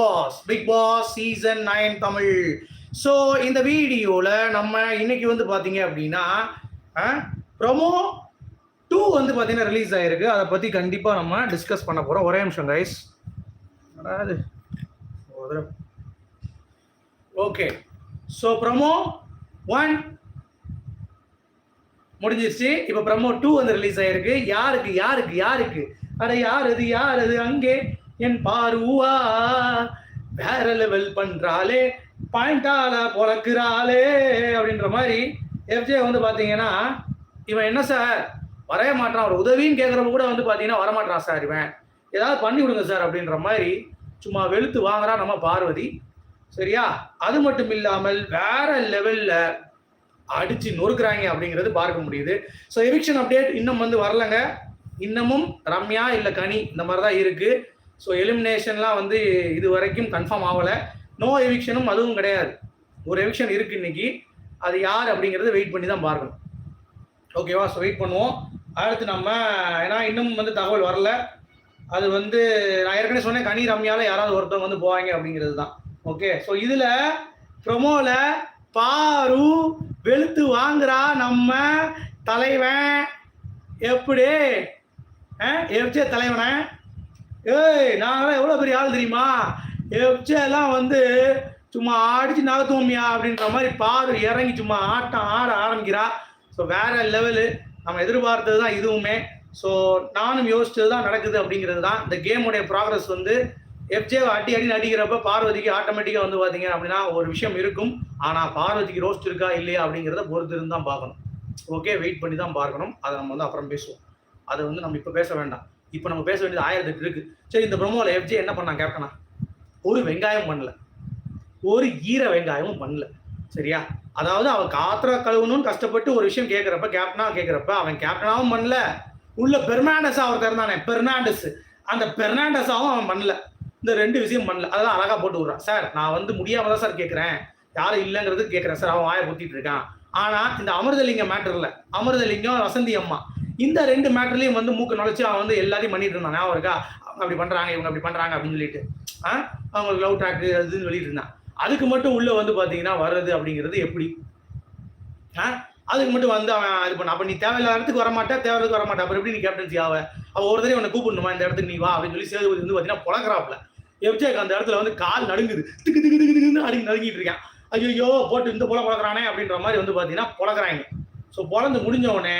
Boss Bigg Boss season nine Tamil. So இந்த வீடியோவில் நம்ம இன்னைக்கு வந்து பார்த்தீங்க அப்படின்னா ப்ரொமோ டூ வந்து பார்த்தீங்கன்னா ரிலீஸ் ஆயிருக்கு. அதை பற்றி கண்டிப்பாக நம்ம டிஸ்கஸ் பண்ண போகிறோம் ஒரே நிமிஷம் கைஸ் அதாவது ஓகே ஸோ ப்ரொமோ ஒன் முடிஞ்சிருச்சு. இப்போ ப்ரமோ டூ வந்து ரிலீஸ் ஆயிருக்கு. யாருக்கு யாருக்கு யாருக்கு? அட யார் அது யார் அது? அங்கே என் பாருவா வேற லெவல் பண்றாளே பாயிண்டால பொழக்கிறாளே அப்படின்ற மாதிரி எஃப்ஜே வந்து பார்த்தீங்கன்னா இவன் என்ன சார் வரைய மாட்டான் ஒரு உதவின்னு கேட்குறப்ப கூட வந்து பார்த்தீங்கன்னா வரமாட்டான் சார் இவன். ஏதாவது பண்ணி விடுங்க சார் அப்படின்ற மாதிரி சும்மா வெளுத்து வாங்குறா நம்ம பார்வதி. சரியா? அது மட்டும் இல்லாமல் வேற லெவல்ல அடிச்சு நொறுக்குறாங்க அப்படிங்கிறது பார்க்க முடியுது. ஸோ எவிக்ஷன் அப்டேட் இன்னும் வந்து வரலங்க. இன்னமும் ரம்யா இல்லை கனி இந்த மாதிரி தான் இருக்குது ஸோ எலிமினேஷன்லாம் வந்து இது வரைக்கும் கன்ஃபார்ம் ஆகலை. நோ எவிக்ஷனும் அதுவும் கிடையாது. ஒரு எவிக்ஷன் இருக்கு இன்னைக்கு. அது யார் அப்படிங்கிறத வெயிட் பண்ணி தான் பார்க்கணும். ஓகேவா ஸோ வெயிட் பண்ணுவோம். அடுத்து நம்ம ஏன்னா இன்னும் வந்து தகவல் வரல. அது வந்து நான் ஏற்கனவே சொன்னேன் கனி ரம்யாவில் யாராவது ஒருத்தவங்க வந்து போவாங்க அப்படிங்கிறது தான். ஓகே ஸோ இதில் ப்ரொமோவில் பாரு வெளுத்து வாங்குறா நம்ம தலைவன். எப்படி? எஃப்ஜே தலைவனை. ஏய் நாங்களாம் எவ்வளோ பெரிய ஆள் தெரியுமா? எஃப்ஜே எல்லாம் வந்து சும்மா அடிச்சு நகர்த்துவோமியா அப்படின்ற மாதிரி பாரு இறங்கி சும்மா ஆட்டம் ஆட ஆரம்பிக்கிறா. ஸோ வேற லெவலு நம்ம எதிர்பார்த்தது தான் இதுவுமே. ஸோ நானும் யோசிச்சது தான் நடக்குது அப்படிங்கிறது தான். இந்த கேமுடைய ப்ராக்ரஸ் வந்து எஃப்ஜே அடி அடி அடிக்கிறப்ப பார்வதிக்கு ஆட்டோமேட்டிக்காக வந்து பார்த்தீங்க அப்படின்னா ஒரு விஷயம் இருக்கும். ஆனால் பார்வதிக்கு ரோஸ்ட் இருக்கா இல்லையா அப்படிங்கிறத பொறுத்து இருந்து தான் பார்க்கணும். ஓகே வெயிட் பண்ணி தான் பார்க்கணும். அதை நம்ம வந்து அப்புறம் பேசுவோம். அதை வந்து நம்ம இப்போ பேச வேண்டாம். இப்போ நம்ம பேச வேண்டியது ஆயிரத்துக்கு இருக்கு. சரி இந்த ப்ரொமோவில் எஃப்ஜே என்ன பண்ணான் கேப்டனா? ஒரு வெங்காயம் பண்ணல. ஒரு ஈர வெங்காயமும் பண்ணல. சரியா? அதாவது அவன் காத்திர கழுவணும்னு கஷ்டப்பட்டு ஒரு விஷயம் கேட்குறப்ப கேப்டனா கேட்குறப்ப அவன் கேப்டனாவும் பண்ணல. உள்ள பெர்னாண்டஸா அவர் இருந்தானே பெர்னாண்டஸ். அந்த பெர்னாண்டஸாவும் அவன் பண்ணல. இந்த ரெண்டு விஷயம் பண்ணல. அதெல்லாம் அழகா போட்டு விடுறான். சார் நான் வந்து முடியாம தான் சார் கேட்குறேன் யாரும் இல்லைங்கிறது கேட்குறேன் சார் அவன் வாயை குத்திட்டு இருக்கான். ஆனா இந்த அமிர்தலிங்கம் மேட்டர்ல அமிர்தலிங்கம் வசந்தி அம்மா. இந்த ரெண்டு மேட்டர்லயும் வந்து மூக்கு நுழைச்சி அவன் வந்து எல்லாத்தையும் பண்ணிட்டு இருந்தான். ஞாபகம் இருக்கா? அவங்க அப்படி பண்றாங்க இவங்க அப்படி பண்றாங்க அப்படின்னு சொல்லிட்டு. ஆ? அவங்களுக்கு லவ் ட்ராக் அதுன்னு சொல்லிட்டு இருந்தான். அதுக்கு மட்டும் உள்ள வந்து பாத்தீங்கன்னா வர்றது அப்படிங்கிறது எப்படி? ஆ? அதுக்கு மட்டும் வந்து அவன் இது பண்ண அப்ப நீ தேவையில்லாத இடத்துக்கு வர மாட்டா தேவையில்லாத வர அப்புறம் எப்படி நீ கேப்டன்சி ஆவ? அவ ஒரு தடவை உன்னை கூப்பிடணுமா? இந்த இடத்துக்கு நீ வா அப்படின்னு சொல்லி சேதுபதி வந்து பாத்தீங்கன்னா புலக்கிறாப்ல எப்ஜேக்கு அந்த இடத்துல வந்து கால் நடுங்குது. திக்கு திக்கு திக்கு திக்குன்னு அடி நடுங்கிட்டு இருக்கான். ஐயோ போட்டு இந்த புல புலக்கிறானே அப்படின்ற மாதிரி வந்து பாத்தீங்கன்னா புலக்கிறாங்க ஸோ பொழந்து முடிஞ்ச உடனே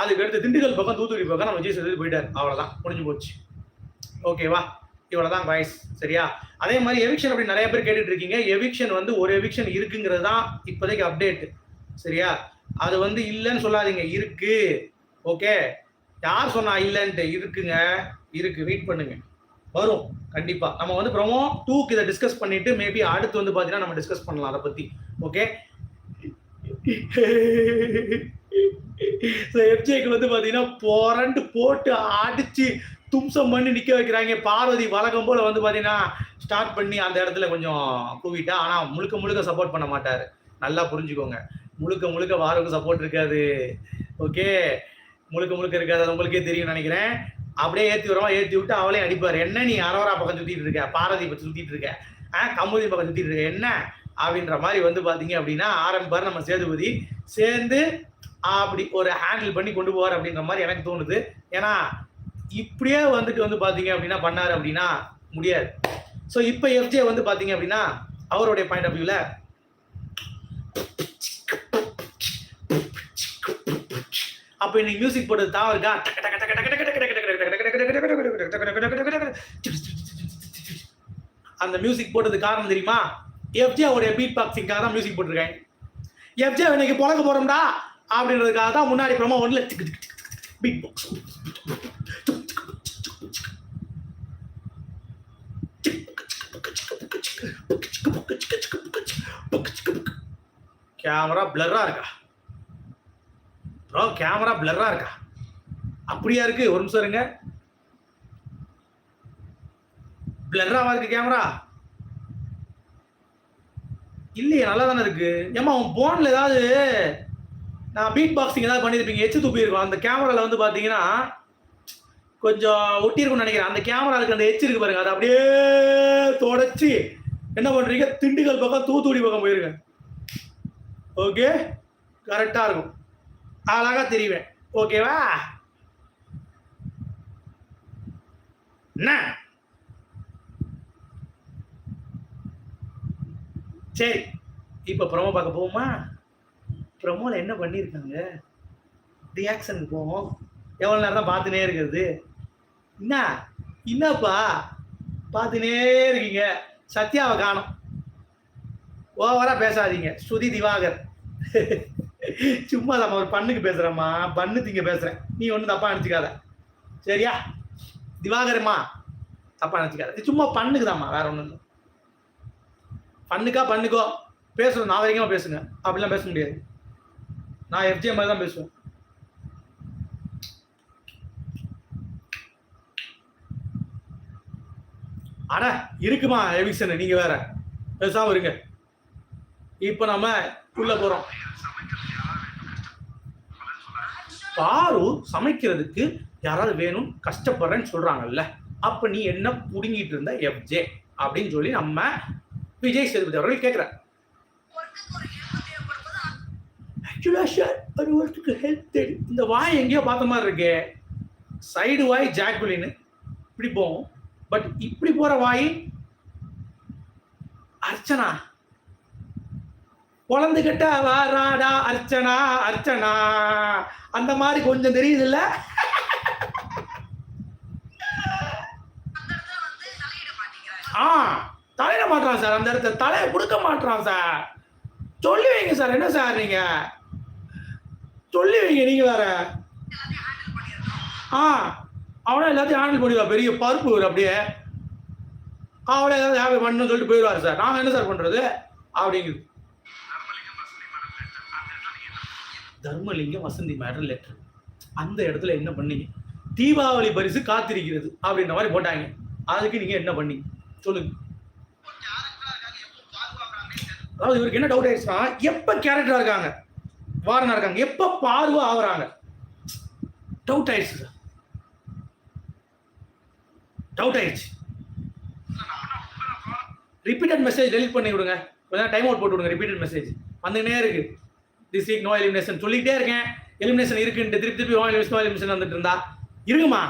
அதுக்கு அடுத்து திண்டுக்கல் பக்கம் தூத்துக்குடி பக்கம் நம்ம விஜய் சேதுபதி போயிட்டார். அவ்வளோதான் முடிஞ்சு போச்சு. ஓகேவா இவ்வளோதான் வாய்ஸ் சரியா? அதே மாதிரி எவிக்ஷன் அப்படி நிறைய பேர் கேட்டுட்டு இருக்கீங்க. எவிக்ஷன் வந்து ஒரு எவிக்ஷன் இருக்குங்கிறது தான் இப்போதைக்கு அப்டேட் சரியா? அது வந்து இல்லைன்னு சொல்லாதீங்க. இருக்கு. ஓகே யார் சொன்னா இல்லைன்ட்டு? இருக்குங்க. இருக்கு. வெயிட் பண்ணுங்க. வரும். கண்டிப்பா. நம்ம வந்து ப்ரோமோ டூக்கு இதை டிஸ்கஸ் பண்ணிட்டு மேபி அடுத்து வந்து பாத்தீங்கன்னா நம்ம டிஸ்கஸ் பண்ணலாம் அதை பத்தி. ஓகே எஃப்ஜேக்கு வந்து பார்த்தீங்கன்னா புரண்டு போட்டு அடிச்சு தும்சம் பண்ணி நிற்க வைக்கிறாங்க. பார்வதி வழக்கம் போல வந்து பார்த்தீங்கன்னா ஸ்டார்ட் பண்ணி அந்த இடத்துல கொஞ்சம் கூவிட்டா ஆனால் முழுக்க முழுக்க சப்போர்ட் பண்ண மாட்டார். நல்லா புரிஞ்சுக்கோங்க. முழுக்க முழுக்க வாரவுக்கு சப்போர்ட் இருக்காது. ஓகே முழுக்க முழுக்க இருக்காது. அது உங்களுக்கே தெரியும் நினைக்கிறேன். அப்படியே ஏற்றி வரமா ஏற்றி விட்டு அவளையும் அடிப்பார். என்ன நீ அரவரா பக்கம் சுற்றிட்டு இருக்க? பாரதி பக்கம் சுற்றிட்டு இருக்க? ஆ கமுதி பக்கம் சுற்றிட்டு இருக்க? என்ன? அப்படின்ற மாதிரி வந்து பார்த்தீங்க அப்படின்னா ஆரம்பிப்பார் நம்ம சேதுபதி. சேர்ந்து அப்படி ஒரு ஹேண்டில் பண்ணி கொண்டு போவார் அப்படின்ற மாதிரி எனக்கு தோணுது. ஏன்னா இப்படியே வந்துட்டு வந்து பார்த்தீங்க அப்படின்னா பண்ணார் அப்படின்னா முடியாது. ஸோ இப்போ எஃப்ஜே வந்து பார்த்தீங்க அப்படின்னா அவருடைய பாயிண்ட் ஆஃப் வியூவில் அப்போ இன்னைக்கு மியூசிக் போட்டது தான் இருக்கா? அந்த மியூசிக் போட்டது காரணம் தெரியுமா? எஃப்ஜே அவருடைய பீட் பாக்ஸிங்காக தான் மியூசிக் போட்டிருக்கேன். எஃப்ஜே இன்னைக்கு புழங்க போறோம்டா. அப்படின்றதுக்காக தான் முன்னாடி ப்ரோமோ ஒன்ல பீட் பாக்ஸ் கேமரா பிளரா இருக்கா? ப்ரோ கேமரா பிளரா இருக்கா? அப்படியா இருக்கு? ஒரு நிமிஷம் இருங்க. பிளர்ராவா இருக்கு கேமரா இல்லையே நல்லா தானே இருக்கு. ஏமா உன் போன்ல ஏதாவது நான் பீட் பாக்ஸிங் ஏதாவது பண்ணியிருப்பீங்க? எச்சு துப்பி அந்த கேமராவில் வந்து பார்த்தீங்கன்னா கொஞ்சம் ஒட்டியிருக்கும்னு நினைக்கிறேன். அந்த கேமரா இருக்கு அந்த எச்சு இருக்கு பாருங்க. அதை அப்படியே தொடச்சி என்ன பண்ணுறீங்க திண்டுக்கல் பக்கம் தூத்துக்குடி பக்கம் போயிருங்க. ஓகே கரெக்டாக இருக்கும். அழகாக தெரிவேன் ஓகேவா என்ன? சரி. இப்போ ப்ரோமோ பார்க்க போவோமா? ப்ரோமோவில் என்ன பண்ணியிருக்காங்க ரியாக்ஷனுக்கு போவோம் எவ்வளோ நேரம் தான் பார்த்துனே இருக்கிறது. என்ன என்னப்பா பார்த்துனே இருக்கீங்க. சத்யாவை காணும். ஓவராக பேசாதீங்க. ஸ்ருதி திவாகர். சும்மா நம்ம ஒரு பண்ணுக்கு பேசுகிறேம்மா பண்ணு திங்க பேசுகிறேன் நீ ஒன்றும் தப்பாக நினச்சிக்காத. சரியா? திவாகரம்மா தப்பாக நினச்சிக்காத. இது சும்மா பண்ணுக்கு தாம்மா வேற ஒன்றும் இல்லை. பண்ணுக்கா பண்ணுக்கோ. பேசணும் நாகரிகமாக பேசுங்க. அப்படிலாம் பேச முடியாது. நான் எஃப்ஜே மாதிரி தான் பேசுவேன். அட இருக்குமா எவிக்சன்? நீங்க வேற. பேசாம இருங்க. இப்ப நம்ம உள்ள போறோம். பாரு சமைக்கிறதுக்கு யாராவது வேணும் கஷ்டப்படுறேன்னு சொல்றாங்கல்ல. அப்ப நீ என்ன புடுங்கிட்டு இருந்த எஃப்ஜே அப்படின்னு சொல்லி நம்ம விஜய் சேதுபதி அவர்கள் கேட்கிறார் ஆக்சுவலா சார் ஒரு ஒருத்துக்கு ஹெல்ப் தேடி. இந்த வாய் எங்கேயோ பார்த்த மாதிரி இருக்கே. சைடு வாய் ஜாக்குலின்னு. இப்படி போகும். பட் இப்படி போற வாய் அர்ச்சனா. குழந்துகிட்ட வாராடா அர்ச்சனா அர்ச்சனா. அந்த மாதிரி கொஞ்சம் தெரியுது இல்ல ஆ தலையிட மாட்டான் சார். அந்த இடத்துல தலையை கொடுக்க மாட்டான் சார். சொல்லி வைங்க சார். என்ன சார் நீங்க? சொல்லி வைங்க நீங்க வேற. ஆ அவனா எல்லாத்தையும் ஹேண்டில் பண்ணிடுவா பெரிய பருப்பு இவர் அப்படியே. அவளே ஏதாவது ஹேப்பி பண்ணணும்னு சொல்லிட்டு போயிடுவார் சார். நான் என்ன சார் பண்றது? அப்படிங்குது. தர்மலிங்கம் வசந்தி மேடர் லெட்டர் அந்த இடத்துல என்ன பண்ணீங்க? தீபாவளி பரிசு காத்திருக்கிறது அப்படின்ற மாதிரி போட்டாங்க. அதுக்கு நீங்க என்ன பண்ணீங்க? சொல்லுங்க. அதாவது இவருக்கு என்ன டவுட் ஆயிடுச்சுன்னா எப்ப கேரக்டரா இருக்காங்க? வாரனா இருக்காங்க. எப்ப பார்வை ஆகுறாங்க? டவுட் ஆயிடுச்சு சார் டவுட் ஆயிடுச்சு. ரிப்பீட்டட் மெசேஜ் டெலிட் பண்ணி விடுங்க. கொஞ்சம் டைம் அவுட் போட்டு விடுங்க ரிப்பீட்டட் மெசேஜ் வந்துகிட்டே இருக்கு. திஸ் வீக் நோ எலிமினேஷன் சொல்லிக்கிட்டே இருக்கேன். எலிமினேஷன் இருக்குன்ட்டு திருப்பி திருப்பி நோ எலிமினேஷன் நோ எலிமினேஷன் வந்துட்டு இருந்தா இருக்குமா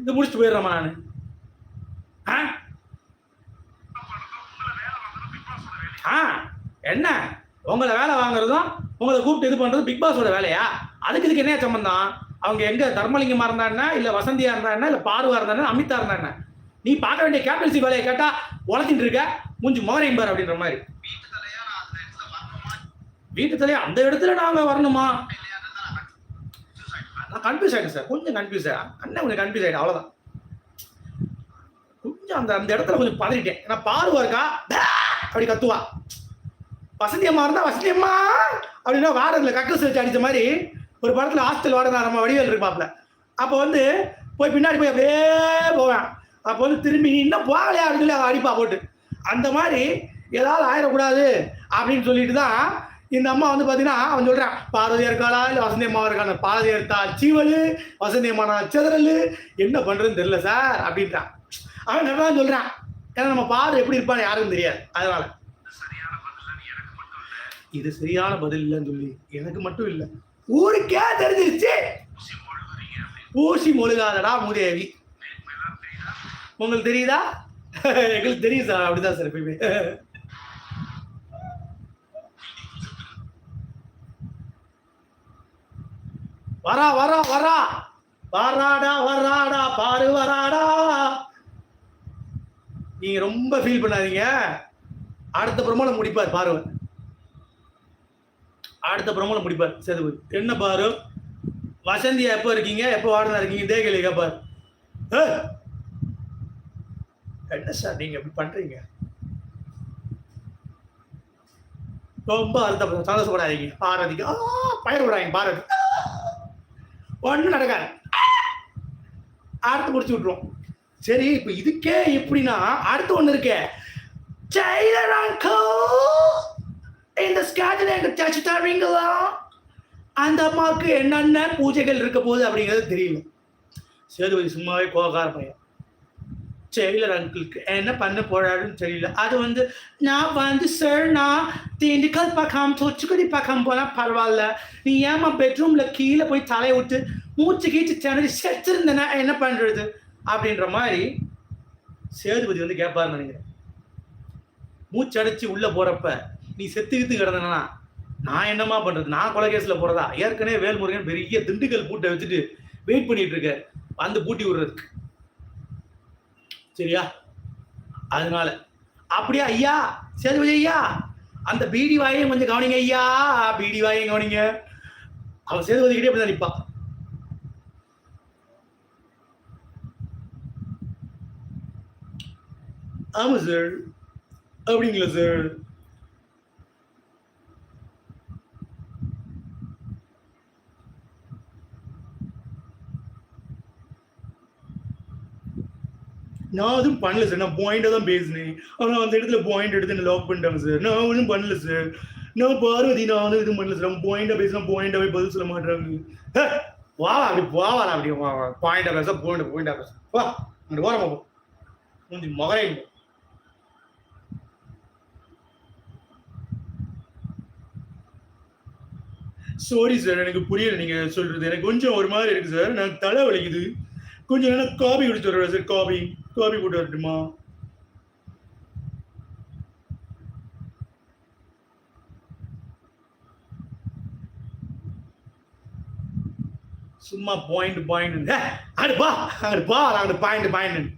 இது முடிச்சுட்டு போயிடுறேம்மா நான். ஆ? ஆ என்ன? உங்களை வேலை வாங்குறதும் உங்களை கூப்பிட்டு இது பண்றது பிக் பாஸோட வேலையா? அதுக்கு இதுக்கு என்ன சம்பந்தம்? அவங்க எங்க தர்மலிங்கமா இருந்தா இல்லை இல்ல வசந்தியா இல்லை இல்ல பார்வா இருந்தா அமிதா இருந்தா நீ பார்க்க வேண்டிய கேப்டன்சி வேலையை கேட்டா உழைச்சிட்டு இருக்க. மூஞ்சி மோரையும் பார் அப்படின்ற மாதிரி. வீட்டு தலையா அந்த இடத்துல நாங்க வரணுமா? நான் கன்ஃபியூஸ் ஆயிட்டேன் சார் கொஞ்சம் கன்ஃபியூஸ் ஆயிட்டேன் அண்ணன் கொஞ்சம் கன்ஃபியூஸ் ஆயிட்டேன். அவ்வளவுதான். கொஞ்சம் அந்த அந்த இடத்துல கொஞ்சம் பதறிட்டேன். ஏன்னா பார்வா இருக்கா? அப்படி கத்துவா. வசந்தி இருந்தால் இருந்தா வசந்தி அப்படின்னா வாரத்தில் கக்கஸ் வச்சு அடித்த மாதிரி ஒரு படத்தில் ஹாஸ்டல் வாடகை நம்ம வடிவேல் இருப்பாப்ல அப்போ வந்து போய் பின்னாடி போய் அப்படியே போவேன். அப்போ வந்து திரும்பி நீ இன்னும் போகலையா அப்படின்னு சொல்லி அடிப்பா போட்டு. அந்த மாதிரி ஏதாவது ஆயிடக்கூடாது அப்படின்னு சொல்லிட்டு தான் இந்த அம்மா வந்து பார்த்தீங்கன்னா அவன் சொல்கிறான் பார்வதி இருக்காளா இல்லை வசந்தி அம்மா இருக்கான பார்வதி எடுத்தா சீவல் வசந்தி அம்மானா சிதறல் என்ன பண்ணுறதுன்னு தெரியல சார் அப்படின்றான். அவன் நல்லா சொல்கிறான் ஏன்னா நம்ம பாரு எப்படி இருப்பான்னு யாருக்கும் தெரியாது அதனால. இது சரியான பதில் இல்லைன்னு சொல்லி எனக்கு மட்டும் இல்லை. ஊருக்கே தெரிஞ்சிருச்சு. ஊசி மொழுகாதடா மூதேவி. உங்களுக்கு தெரியுதா? எங்களுக்கு தெரியும் சார் அப்படிதான் சார் எப்பயுமே. வரா வரா வரா. வராடா வராடா பாரு வராடா. நீங்க ரொம்ப ஃபீல் பண்ணாதீங்க. அடுத்த பிரமோல முடிப்பார் பாருவ அடுத்த பிரமோல முடிப்பார். சேதுபதி என்ன பாரு? வசந்தி எப்போ இருக்கீங்க? எப்போ வாடனா இருக்கீங்க? இதே கேள்வி கேட்பார் என்ன சார் நீங்க இப்படி பண்றீங்க? ரொம்ப அர்த்தம் சந்தோஷப்படாதீங்க. பாரதிக்கு பயிர் விடாங்க பாரதி ஒன்றும் நடக்காது. அடுத்து முடிச்சு விட்ருவோம் சரி இப்போ இதுக்கே எப்படின்னா அடுத்து ஒன்று இருக்கே. ஜெயலலிதா இந்த ஸ்கேட்டில் எனக்கு டச் தரீங்களா? அந்த அம்மாவுக்கு என்னென்ன பூஜைகள் இருக்க போகுது அப்படிங்கிறது தெரியல. சேதுபதி சும்மாவே கோகார பையன். டெய்லர் அங்கிளுக்கு. என்ன பண்ண போறாருன்னு தெரியல. அது வந்து நான் வந்து சார் நான் திண்டுக்கல் பக்கம் தொச்சுக்குடி பக்கம் போனால் பரவாயில்ல. நீ ஏமா பெட்ரூம்ல கீழே போய் தலையை விட்டு மூச்சு கீச்சு திணறி செத்துருந்தேன்னா என்ன பண்றது? அப்படின்ற மாதிரி சேதுபதி வந்து கேட்பாருன்னு நினைக்கிறேன். மூச்சடைச்சு உள்ளே போகிறப்ப நீ செத்து கித்து கிடந்தனா? நான் என்னமா பண்றது? நான் கொலகேஸ்ல போறதா? ஏற்கனவே வேல்முருகன் பெரிய திண்டுக்கல் பூட்டை வச்சுட்டு வெயிட் பண்ணிட்டு இருக்க வந்து பூட்டி விடுறதுக்கு. சரியா? அதனால. அப்படியா ஐயா? சேதுபதி ஐயா. அந்த பீடி வாயையும் கொஞ்சம் கவனிங்க ஐயா. பீடி வாயையும் கவனிங்க. அவன் சேதுபதி கிட்டே அப்படிதான் நிற்பா ஆமா சார் அப்படிங்களா சார் நான் அதுவும் பண்ணல சார் நான் பாயிண்டாக தான் பேசினேன். ஆனால் அந்த இடத்துல பாயிண்ட் எடுத்து என்ன லாக் பண்ணிட்டாங்க சார் நான் ஒன்றும் பண்ணல சார் நான் பார்வதி நான் வந்து இது பண்ணல சார் அவன் பாயிண்டாக பேசினா பாயிண்டாகவே பதில் சொல்ல மாட்டாங்க வா அப்படி போவா அப்படி வா பாயிண்டாக பேச பாயிண்ட் பாயிண்டாக பேச. வா அப்படி போகிறோம் கொஞ்சம் மகரே சாரி சார் எனக்கு புரியல நீங்க சொல்றது. எனக்கு கொஞ்சம் ஒரு மாதிரி இருக்கு சார் நான் தலை வலிக்குது. கொஞ்சம் நேரம் காபி குடிச்சு வரேன் சார் காபி காபி போட்டு வரட்டுமா சும்மா பாயிண்ட் பாயிண்ட் அடுப்பா பா அடு பாயிண்ட் பாயிண்ட்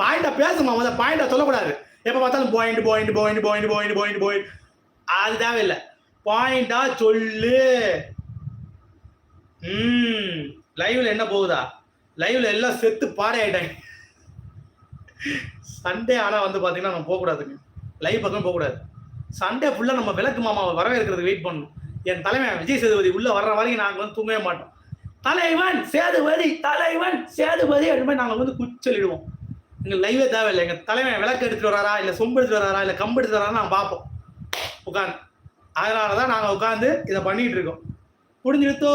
பாயிண்டா பேசணும் முதல்ல பாயிண்டா சொல்லக்கூடாது. எப்ப பார்த்தாலும் point point point point point point point அது தேவையில்லை. பாயிண்டா சொல்லு. ம் லைவ்ல என்ன போகுதா? லைவ்ல எல்லாம் செத்து பாறை ஆயிட்டாங்க சண்டே ஆனால் வந்து பார்த்தீங்கன்னா நம்ம போகக்கூடாதுங்க. லைவ் பக்கம் போகக்கூடாது. சண்டே ஃபுல்லாக நம்ம விளக்கு மாமாவை வரவேற்கிறது வெயிட் பண்ணணும். என் தலைமை விஜய் சேதுபதி உள்ளே வர்ற வரைக்கும் நாங்கள் வந்து தூங்கவே மாட்டோம். தலைவன் சேதுபதி தலைவன் சேதுபதி அப்படின்னு மாதிரி வந்து குச்சலிடுவோம். எங்கள் லைவே தேவையில்லை. எங்கள் தலைவன் விளக்கு எடுத்துகிட்டு வராரா? இல்லை சொம்பு எடுத்துட்டு வராரா? இல்லை கம்பு எடுத்து வராரா நாங்கள் பார்ப்போம். உட்காந்து அதனால தான் நாங்கள் உட்காந்து இதை பண்ணிக்கிட்டு இருக்கோம். புரிஞ்சிடுத்தோ?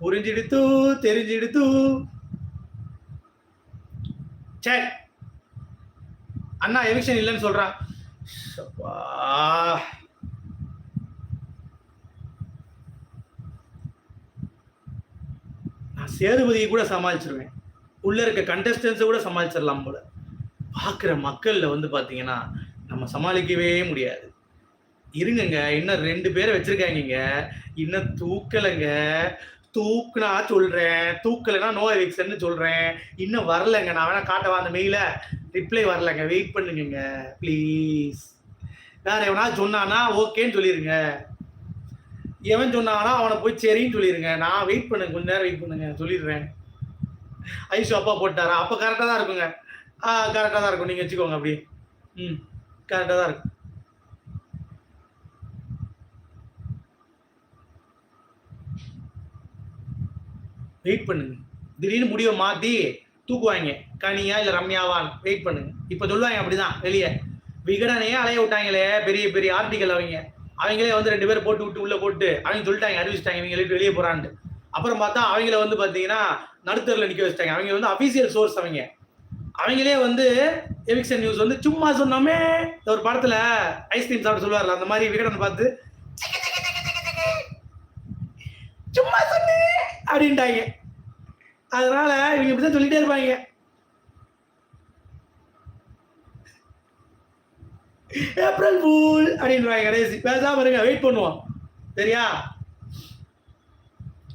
புரிஞ்சிடுத்து? தெரிஞ்சிடுத்து? சரி அண்ணா எவிக்ஷன் இல்லைன்னு சொல்றான் நான் சேதுபதியை கூட சமாளிச்சிருவேன். உள்ள இருக்க கண்டஸ்டன்ஸை கூட சமாளிச்சிடலாம் போல. பார்க்குற மக்களில் வந்து பார்த்தீங்கன்னா நம்ம சமாளிக்கவே முடியாது. இருங்கங்க இன்னும் ரெண்டு பேரை வச்சுருக்காங்க இன்னும் தூக்கலைங்க. தூக்குனா சொல்றேன் தூக்கலைன்னா நோ எவிக்ஷன் சொல்றேன். இன்னும் வரலைங்க நான் வேணா காட்டவா அந்த மெயில ரிப்ளை வரலைங்க வெயிட் பண்ணுங்க ப்ளீஸ் வேற எவனா சொன்னானா ஓகேன்னு சொல்லிருங்க. எவன் சொன்னானா அவனை போய் சரின்னு சொல்லிருங்க. நான் வெயிட் பண்ணுங்க கொஞ்ச நேரம் வெயிட் பண்ணுங்க சொல்லிடுறேன். ஐஷு அப்பா போட்டாரா? அப்போ கரெக்டாக தான் இருக்குங்க. ஆ கரெக்டாக தான் இருக்கும். நீங்கள் வச்சுக்கோங்க அப்படி ம் கரெக்டாக தான் இருக்கும். வெயிட் பண்ணுங்க. திடீர்னு முடிவை மாத்தி தூக்குவாங்க. கனியா இல்ல ரம்யாவான் வெயிட் பண்ணுங்க. இப்ப சொல்லுவாங்க அப்படிதான் வெளியே. விகடனையே அலைய விட்டாங்களே பெரிய பெரிய ஆர்டிக்கல் அவங்க. அவங்களே வந்து ரெண்டு பேரும் போட்டு விட்டு உள்ள போட்டு அவங்க சொல்லிட்டாங்க அறிவிச்சிட்டாங்க இவங்க வெளியே வெளியே அப்புறம் பார்த்தா அவங்கள வந்து பாத்தீங்கன்னா நடுத்தரில் நிக்க வச்சிட்டாங்க. அவங்க வந்து அபிஷியல் சோர்ஸ் அவங்க. அவங்களே வந்து எவிக்ஷன் நியூஸ் வந்து சும்மா சொன்னோமே இந்த ஒரு படத்துல ஐஸ்கிரீம் சாப்பிட சொல்லுவார்ல அந்த மாதிரி விகடன் பார்த்து சும்மா அப்படின்ட்டாங்க. அதனால இவங்க இப்படிதான் சொல்லிட்டே இருப்பாங்க. ஏப்ரல் ஃபூல் அப்படின்றாங்க கடைசி. பேசாம இருங்க வெயிட் பண்ணுவோம். சரியா?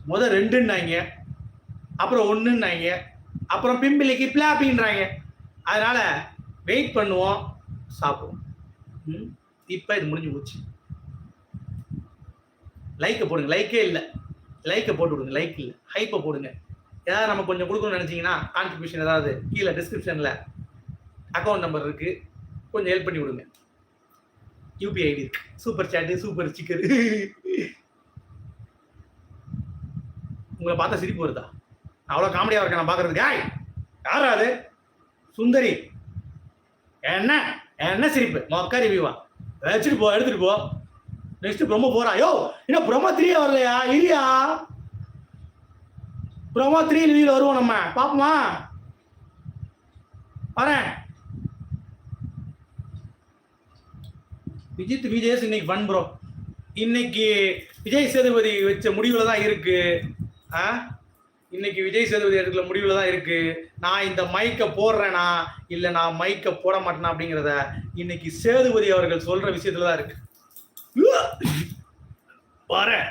முத ரெண்டுன்னாங்க. அப்புறம் ஒன்றுன்னாங்க அப்புறம் பிம்பிளிக்கு பிளாப்பின்றாங்க. அதனால வெயிட் பண்ணுவோம். சாப்பிடுவோம். ம்? இப்போ இது முடிஞ்சு போச்சு. லைக்கை போடுங்க. லைக்கே இல்லை. லைக்கை போட்டு விடுங்க லைக் இல்லை ஹைப்பை போடுங்க. ஏதாவது நம்ம கொஞ்சம் கொடுக்கணும்னு நினச்சிங்கன்னா கான்ட்ரிபியூஷன் ஏதாவது கீழே டிஸ்கிரிப்ஷனில் அக்கௌண்ட் நம்பர் இருக்குது கொஞ்சம் ஹெல்ப் பண்ணி விடுங்க யூபிஐ ஐடி இருக்கு. சூப்பர் சாட்டு சூப்பர் சிக்கர் உங்களை பார்த்தா சிரிப்பு வருதா? அவ்வளோ காமெடியாக இருக்கேன் நான் பார்க்கறதுக்கு? ஆய் யாரா அது? சுந்தரி. என்ன? என்ன சிரிப்பு? மொக்க ரிவியூவா வச்சுட்டு போ எடுத்துட்டு போ. நெக்ஸ்ட் பிரம்ம போறா. யோ இன்னும் பிரம்ம த்ரீயே வரலையா? இல்லையா? பிரம்ம த்ரீ ரிவியூல வருவோம் நம்ம. பாப்போமா வரேன். விஜித் விஜயஸ் இன்னைக்கு வன் ப்ரோ இன்னைக்கு விஜய் சேதுபதி வச்ச முடிவில் தான் இருக்கு. ஆ? இன்னைக்கு விஜய் சேதுபதி எடுக்கிற முடிவில் தான் இருக்கு. நான் இந்த மைக்கை போடுறேனா? இல்லை நான் மைக்கை போட மாட்டேனா அப்படிங்கிறத இன்னைக்கு சேதுபதி அவர்கள் சொல்ற விஷயத்துல தான் இருக்கு. வரேன்